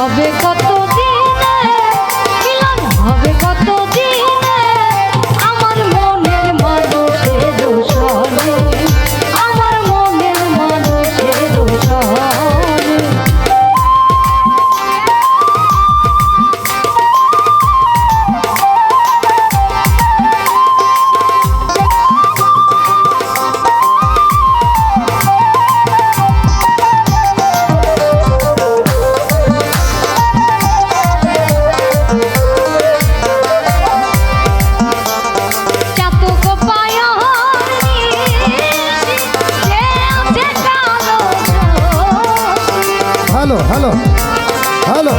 হবে কত হ্যালো